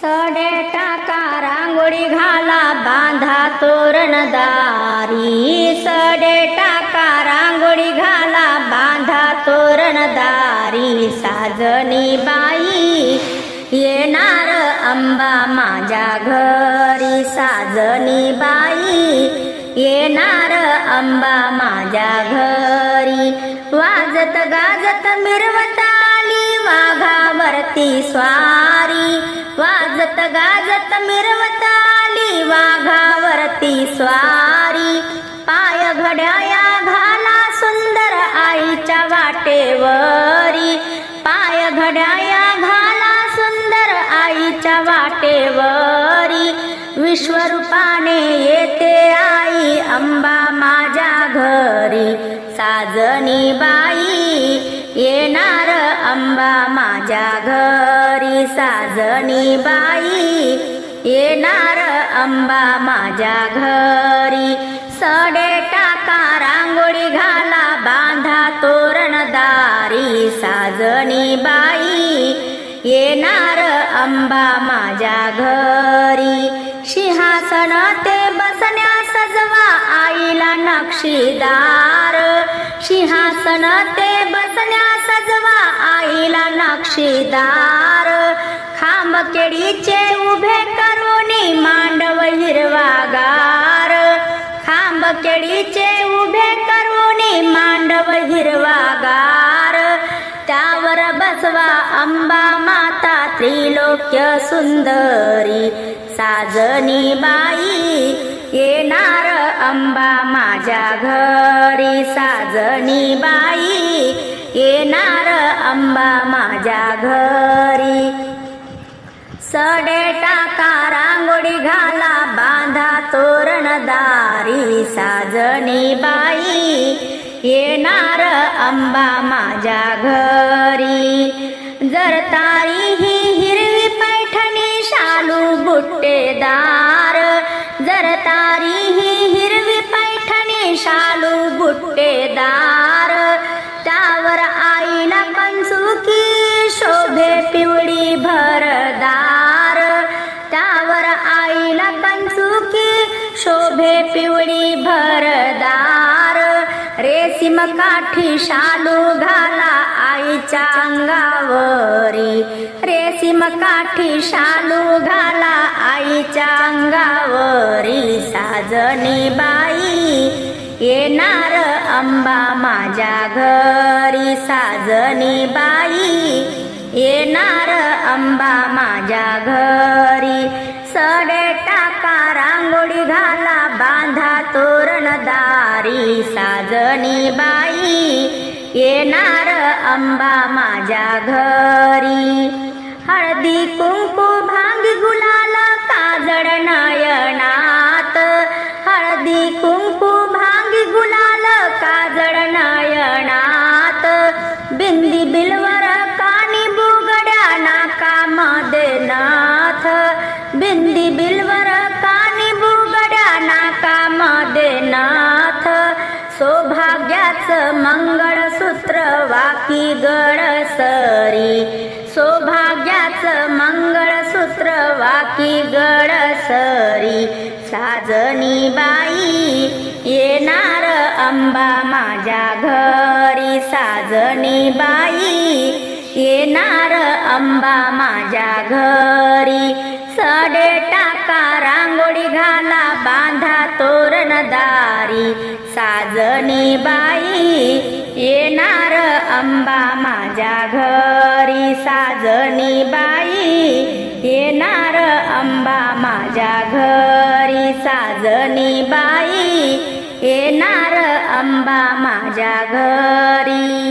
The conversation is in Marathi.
सडे टाका रांगोळी घाला बांधा तोरण दारी सडे टाका रांगोळी घाला बांधा तोरण दारी साजनी बाई येणार अंबा माझ्या घरी. साजनी बाई येणार अंबा माझ्या घरी. वाजत गाजत मिरवत आली वाघावरती स्वारी. वाजत गाजत मिरवत आली वाघावरती स्वारी. पाय घड्याया घाला सुंदर आईच्या वाटेवरी. पाय घड्याया घाला सुंदर आईच्या वाटेवरी. विश्वरूपाने येते आई अंबा माझ्या घरी. साजनी बाई येणार अंबा माझ्या घरी. साजनी बाई येणार अंबा माझ्या घरी. सडे टाका रांगोळी घाला बांधा तोरणदारी. साजनी बाई येणार अंबा माझ्या घरी. सिंहासन ते बसण्या सजवा आईला नक्षीदार. सिंहासन ते बसण्या सजवा आईला नक्षीदार. खांब केळीचे उभे करूनी मांडव हिरवागार. खांब केळीचे उभे करूनी मांडव हिरवागार. त्यावर बसवा अंबा माता त्रिलोक्य सुंदरी. साजनी बाई येणार अंबा माझ्या घरी साजनी बाई. येणार अंबा माझ्या घरी. सडे टाका रांगोळी घाला बांधा तोरण दारी. साजणी बाई येणार अंबा माझ्या घरी. जर तारी ही हिरवी पैठणी शालू बुट्टेदार. जर तारी ही बुट्टेदार त्यावर आईला कंचुकी शोभे पिवळी भरदार. त्यावर आईला कंचुकी शोभे पिवळी भरदार. रेशीम काठी शालू घाला आईच्या अंगावरी. रेशीम काठी शालू घाला अंबा माझ्या घरी साजनी बाई. येणार अंबा माझ्या घरी. सडे टाका रांगोळी घाला बांधा तोरण दारी. साजनी बाई येणार अंबा माझ्या घरी. हळदी कुंकू भांगी गुलाल काजळ नयनात. हळदी कुंकू सौभाग्याचं मंगळसूत्र वाकी गडसरी. सौभाग्याचं मंगळसूत्र वाकी गडसरी. साजनी बाई येणार अंबा माझ्या घरी. साजनी बाई येणार अंबा माझ्या घरी. सडे टाका रांगोळी घाला बांधा तोरण दारी बाई येणार अंबा माझ्या घरी. साजनी बाई येणार अंबा माझ्या घरी. साजनी बाई येणार अंबा माझ्या घरी.